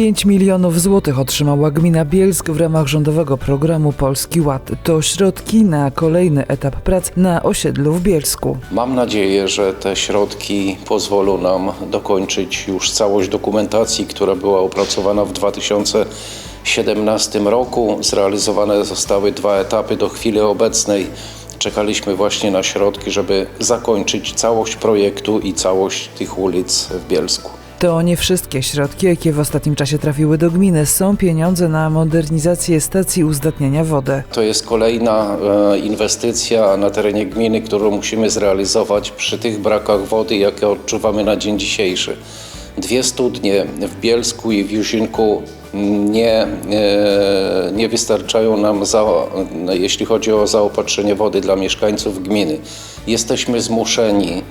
5 milionów złotych otrzymała gmina Bielsk w ramach rządowego programu Polski Ład. To środki na kolejny etap prac na osiedlu w Bielsku. Mam nadzieję, że te środki pozwolą nam dokończyć już całość dokumentacji, która była opracowana w 2017 roku. Zrealizowane zostały dwa etapy do chwili obecnej. Czekaliśmy właśnie na środki, żeby zakończyć całość projektu i całość tych ulic w Bielsku. To nie wszystkie środki, jakie w ostatnim czasie trafiły do gminy. Są pieniądze na modernizację stacji uzdatniania wody. To jest kolejna e, inwestycja na terenie gminy, którą musimy zrealizować przy tych brakach wody, jakie odczuwamy na dzień dzisiejszy. Dwie studnie w Bielsku i w Józinku nie, e, nie wystarczają nam, za, jeśli chodzi o zaopatrzenie wody dla mieszkańców gminy. Jesteśmy zmuszeni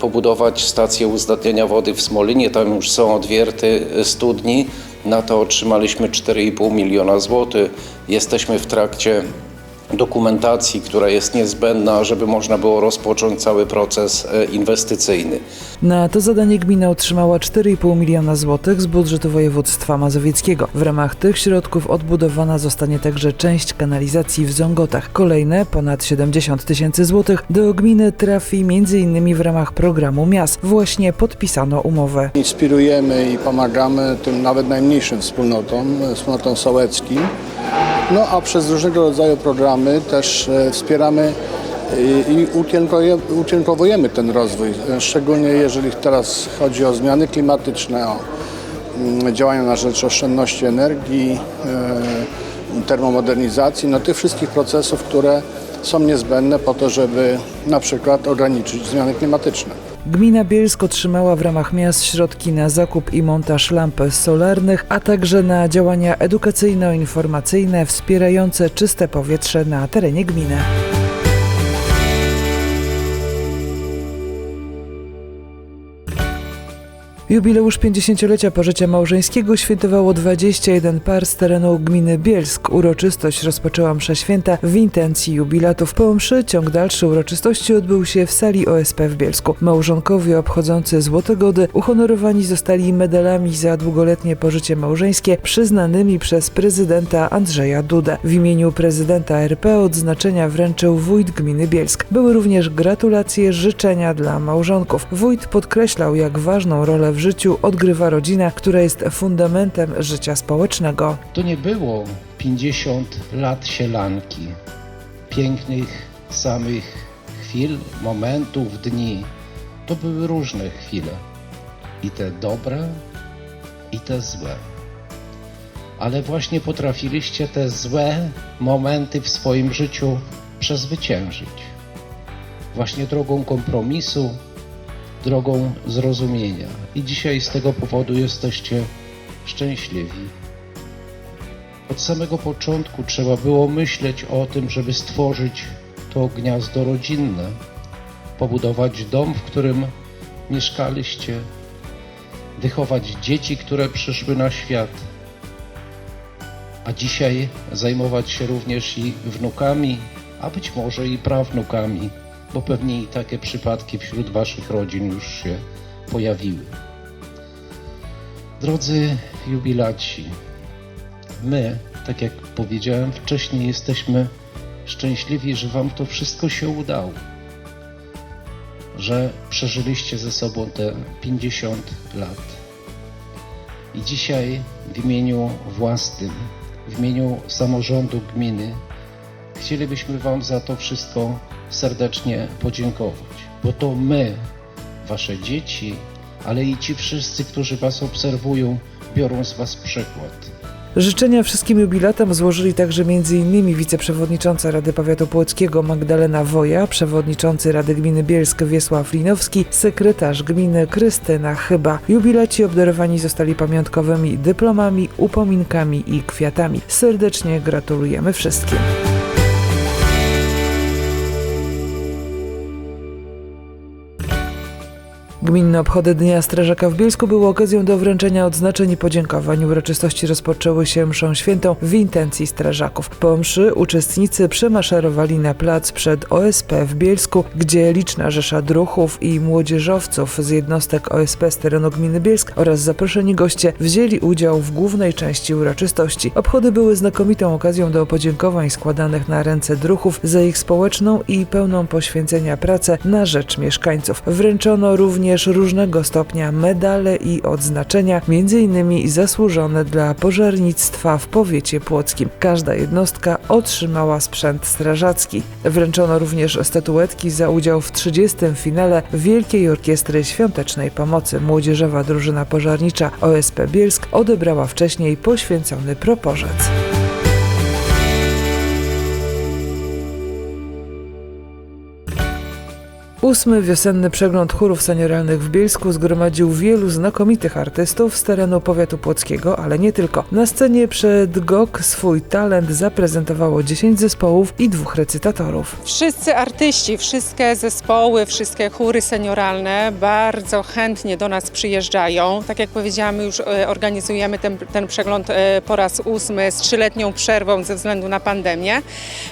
pobudować stację uzdatniania wody w Smolinie. Tam już są odwierty studni. Na to otrzymaliśmy 4,5 miliona złotych. Jesteśmy w trakcie dokumentacji, która jest niezbędna, żeby można było rozpocząć cały proces e, inwestycyjny. Na to zadanie gmina otrzymała 4,5 miliona złotych z budżetu województwa mazowieckiego. W ramach tych środków odbudowana zostanie także część kanalizacji w Zongotach. Kolejne, ponad 70 tysięcy złotych, do gminy trafi m.in. w ramach programu miast. Właśnie podpisano umowę. Inspirujemy i pomagamy tym nawet najmniejszym wspólnotom, wspólnotom sołeckim. No a przez różnego rodzaju programy też e, wspieramy e, i ukierunkoje- ukierunkowujemy ten rozwój, szczególnie jeżeli teraz chodzi o zmiany klimatyczne, o mm, działania na rzecz oszczędności energii, e, termomodernizacji, no tych wszystkich procesów, które są niezbędne po to, żeby na przykład ograniczyć zmiany klimatyczne. Gmina Bielsk otrzymała w ramach miast środki na zakup i montaż lamp solarnych, a także na działania edukacyjno-informacyjne wspierające czyste powietrze na terenie gminy. Jubileusz 50-lecia pożycia małżeńskiego świętowało 21 par z terenu gminy Bielsk. Uroczystość rozpoczęła msza święta w intencji jubilatów. Po mszy ciąg dalszy uroczystości odbył się w sali OSP w Bielsku. Małżonkowie obchodzący Złote Gody uhonorowani zostali medalami za długoletnie pożycie małżeńskie przyznanymi przez prezydenta Andrzeja Dudę. W imieniu prezydenta RP odznaczenia wręczył wójt gminy Bielsk. Były również gratulacje, życzenia dla małżonków. Wójt podkreślał, jak ważną rolę w życiu odgrywa rodzina, która jest fundamentem życia społecznego. To nie było 50 lat sielanki, pięknych samych chwil, momentów, dni. To były różne chwile. I te dobre, i te złe. Ale właśnie potrafiliście te złe momenty w swoim życiu przezwyciężyć. Właśnie drogą kompromisu, drogą zrozumienia. I dzisiaj z tego powodu jesteście szczęśliwi. Od samego początku trzeba było myśleć o tym, żeby stworzyć to gniazdo rodzinne, pobudować dom, w którym mieszkaliście, wychować dzieci, które przyszły na świat, a dzisiaj zajmować się również i wnukami, a być może i prawnukami, bo pewnie i takie przypadki wśród Waszych rodzin już się pojawiły. Drodzy jubilaci, my, tak jak powiedziałem wcześniej, jesteśmy szczęśliwi, że Wam to wszystko się udało. Że przeżyliście ze sobą te 50 lat. I dzisiaj w imieniu własnym, w imieniu samorządu gminy, chcielibyśmy Wam za to wszystko serdecznie podziękować, bo to my, Wasze dzieci, ale i ci wszyscy, którzy Was obserwują, biorą z Was przykład. Życzenia wszystkim jubilatom złożyli także m.in. wiceprzewodnicząca Rady Powiatu Płockiego Magdalena Woja, przewodniczący Rady Gminy Bielsk Wiesław Linowski, sekretarz gminy Krystyna Chyba. Jubilaci obdarowani zostali pamiątkowymi dyplomami, upominkami i kwiatami. Serdecznie gratulujemy wszystkim. Gminne obchody Dnia Strażaka w Bielsku były okazją do wręczenia odznaczeń i podziękowań. Uroczystości rozpoczęły się mszą świętą w intencji strażaków. Po mszy uczestnicy przemaszerowali na plac przed OSP w Bielsku, gdzie liczna rzesza druhów i młodzieżowców z jednostek OSP z terenu gminy Bielsk oraz zaproszeni goście wzięli udział w głównej części uroczystości. Obchody były znakomitą okazją do podziękowań składanych na ręce druhów za ich społeczną i pełną poświęcenia pracę na rzecz mieszkańców. Wręczono również różnego stopnia medale i odznaczenia, m.in. zasłużone dla pożarnictwa w powiecie płockim. Każda jednostka otrzymała sprzęt strażacki. Wręczono również statuetki za udział w 30. finale Wielkiej Orkiestry Świątecznej Pomocy. Młodzieżowa drużyna pożarnicza OSP Bielsk odebrała wcześniej poświęcony proporzec. Ósmy wiosenny przegląd chórów senioralnych w Bielsku zgromadził wielu znakomitych artystów z terenu powiatu płockiego, ale nie tylko. Na scenie przed GOK swój talent zaprezentowało 10 zespołów i dwóch recytatorów. Wszyscy artyści, wszystkie zespoły, wszystkie chóry senioralne bardzo chętnie do nas przyjeżdżają. Tak jak powiedziałam, już e, organizujemy ten, ten przegląd e, po raz ósmy z trzyletnią przerwą ze względu na pandemię,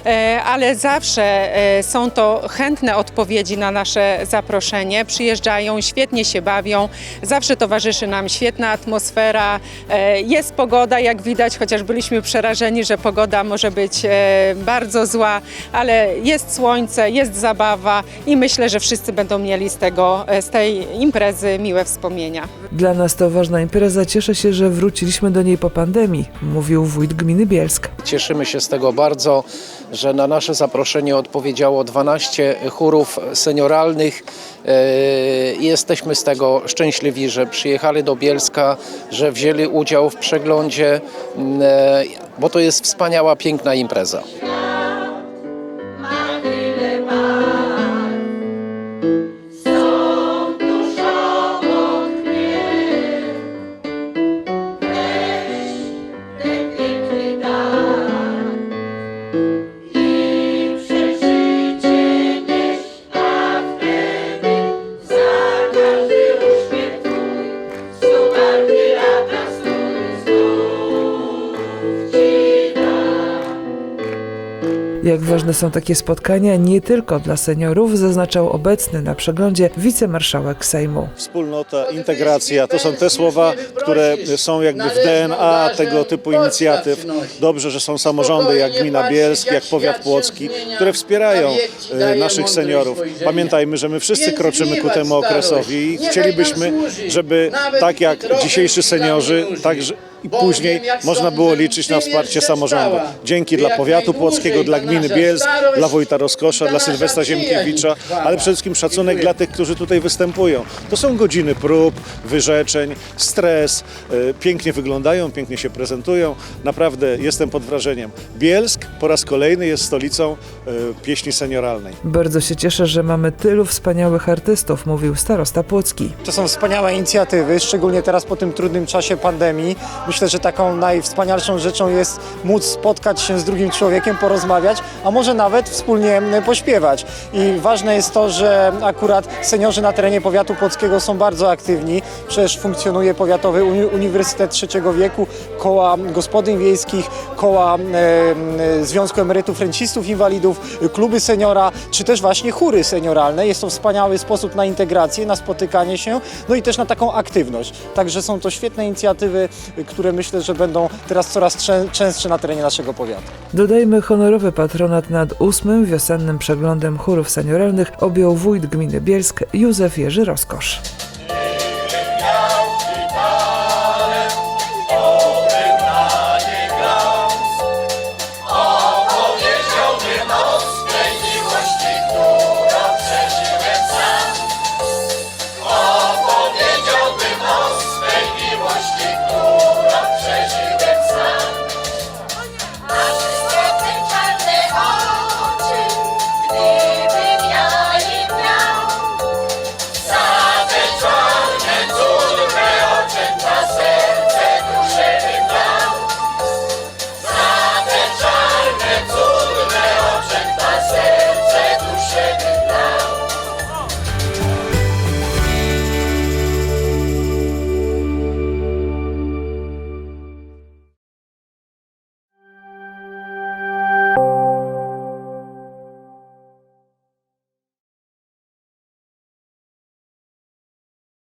E, ale zawsze są to chętne odpowiedzi na nasze zaproszenie. Przyjeżdżają, świetnie się bawią, zawsze towarzyszy nam świetna atmosfera, e, jest pogoda, jak widać, chociaż byliśmy przerażeni, że pogoda może być e, bardzo zła, ale jest słońce, jest zabawa i myślę, że wszyscy będą mieli z, tego, e, z tej imprezy miłe wspomnienia. Dla nas to ważna impreza, cieszę się, że wróciliśmy do niej po pandemii, mówił wójt gminy Bielsk. Cieszymy się z tego bardzo, że na nasze zaproszenie odpowiedziało 12 chórów senioralnych. E, i Jesteśmy z tego szczęśliwi, że przyjechali do Bielska, że wzięli udział w przeglądzie, e, bo to jest wspaniała, piękna impreza. Ważne są takie spotkania nie tylko dla seniorów, zaznaczał obecny na przeglądzie wicemarszałek Sejmu. Wspólnota, integracja to są te słowa, które są jakby w DNA tego typu inicjatyw. Dobrze, że są samorządy jak Gmina Bielsk, jak Powiat Płocki, które wspierają e, naszych seniorów. Pamiętajmy, że my wszyscy kroczymy ku temu okresowi i chcielibyśmy, żeby tak jak dzisiejsi seniorzy, tak że i później można było liczyć na wsparcie samorządu. Dzięki dla powiatu płockiego, dla gminy Bielsk, dla wójta Roskosza, dla Sylwestra Ziemkiewicza, ale przede wszystkim szacunek dla tych, którzy tutaj występują. To są godziny prób, wyrzeczeń, stres, e, pięknie wyglądają, pięknie się prezentują. Naprawdę jestem pod wrażeniem. Bielsk po raz kolejny jest stolicą e, pieśni senioralnej. Bardzo się cieszę, że mamy tylu wspaniałych artystów, mówił starosta Płocki. To są wspaniałe inicjatywy, szczególnie teraz po tym trudnym czasie pandemii. Myślę, że taką najwspanialszą rzeczą jest móc spotkać się z drugim człowiekiem, porozmawiać, a może nawet wspólnie pośpiewać. I ważne jest to, że akurat seniorzy na terenie powiatu płockiego są bardzo aktywni. Przecież funkcjonuje Powiatowy Uni- Uniwersytet Trzeciego Wieku, koła gospodyń wiejskich, koła Związku Emerytów, Rencistów, Inwalidów, kluby seniora, czy też właśnie chóry senioralne. Jest to wspaniały sposób na integrację, na spotykanie się, no i też na taką aktywność. Także są to świetne inicjatywy, które myślę, że będą teraz coraz czę- częstsze na terenie naszego powiatu. Dodajmy honorowy patronat nad ósmym wiosennym przeglądem chórów senioralnych objął wójt gminy Bielsk Józef Jerzy Roskosz.